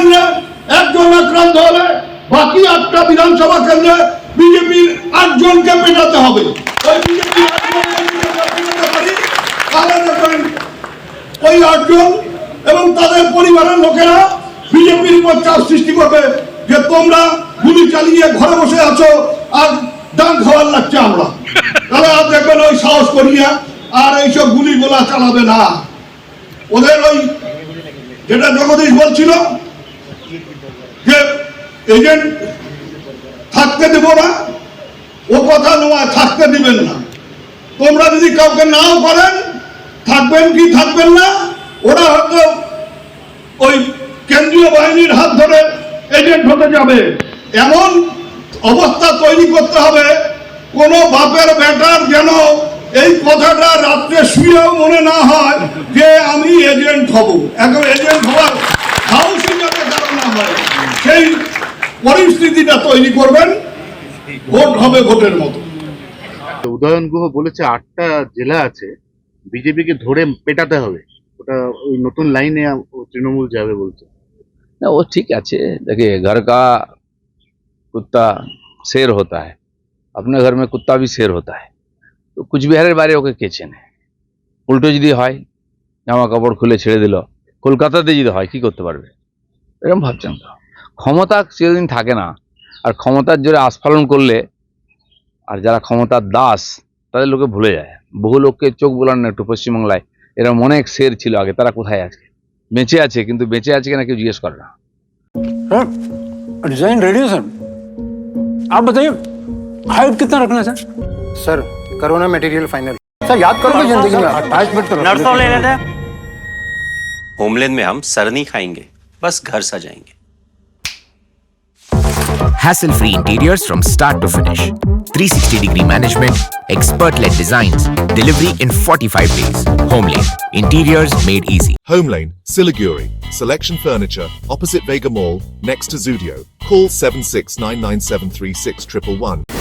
কেন্দ্রে একজন আক্রান্ত হলে বাকি আটটা বিধানসভা কেন্দ্রে বিজেপির আটজনকে পেটাতে হবে। ওই আটজন এবং তাদের পরিবারের লোকেরা বিজেপির উপর চাপ সৃষ্টি করবে যে তোমরা গুলি চালিয়ে ঘরে বসে আছো আর ডান খাওয়ার লাগছে আমরা। তাহলে আর দেখবেন ওই সাহস করিয়া আর এইসব গুলি গোলা চালাবে না। ওদের ওই যেটা জগদীশ বলছিল এজেন্ট থাকতে দেব না, ও কথা নয় থাকতে দিবেন না। তোমরা যদি কাউকে নাও করেন থাকবেন কি থাকবেন না, ওরা হয়তো ওই কেন্দ্রীয় বাহিনীর হাত ধরে এজেন্ট হতে যাবে। এমন অবস্থা তৈরি করতে হবে, কোনো বাপের বেটার যেন এই কথাটা রাত্রে শুয়েও মনে না হয় যে আমি এজেন্ট হব। এখন এজেন্ট হওয়ার সাহসী যাতে কারণ না হয় সেই পরিস্থিতিটা তৈরি করবেন ভোট হবে ভোটের মতো। উদয়ন গুহ বলেছে আটটা জেলা আছে বিজেপিকে ধরে পেটাতে হবে। ওটা ওই নতুন লাইনে তৃণমূল যাবে বলছে। না ও ঠিক আছে। দেখে ঘর কা কুত্তা শের হতা হ্যাঁ আপনার ঘর মে কুত্তা ভি শের হতা হ্যাঁ তো কুচবিহারের বাইরে ওকে কে চেনে? উল্টো যদি হয় জামা কাপড় খুলে ছেড়ে দিল। কলকাতাতে যদি হয় কি করতে পারবে? এরকম ভাবছেন তো। ক্ষমতা চিরদিন থাকে না আর ক্ষমতার জোরে আস্ফালন করলে আর যারা ক্ষমতার দাস তাদের লোকে ভুলে যায় বহু লোককে চোখ বোলান না একটু পশ্চিমবাংলায় এরকম অনেক শের ছিল আগে তারা কোথায় আছে বেঁচে আছে কিন্তু বেঁচে আছে কিনা কেউ জিজ্ঞেস করে না सर डिजाइन रेडी है सर आप बताइए हाइट कितना रखना है सर सर करो ना मटेरियल फाइनल सर याद करोगे जिंदगी में अटैचमेंट तो नर्स ले लेते हैं होमलैंड में हम सर नहीं खाएंगे बस घर सजाएंगे Hassle free interiors from start to finish. 360 degree management, expert led designs, delivery in 45 days. Homelane, interiors made easy. Home Lane, Siliguri. Selection Furniture, opposite Vega Mall, next to Zudio. Call 7699736111.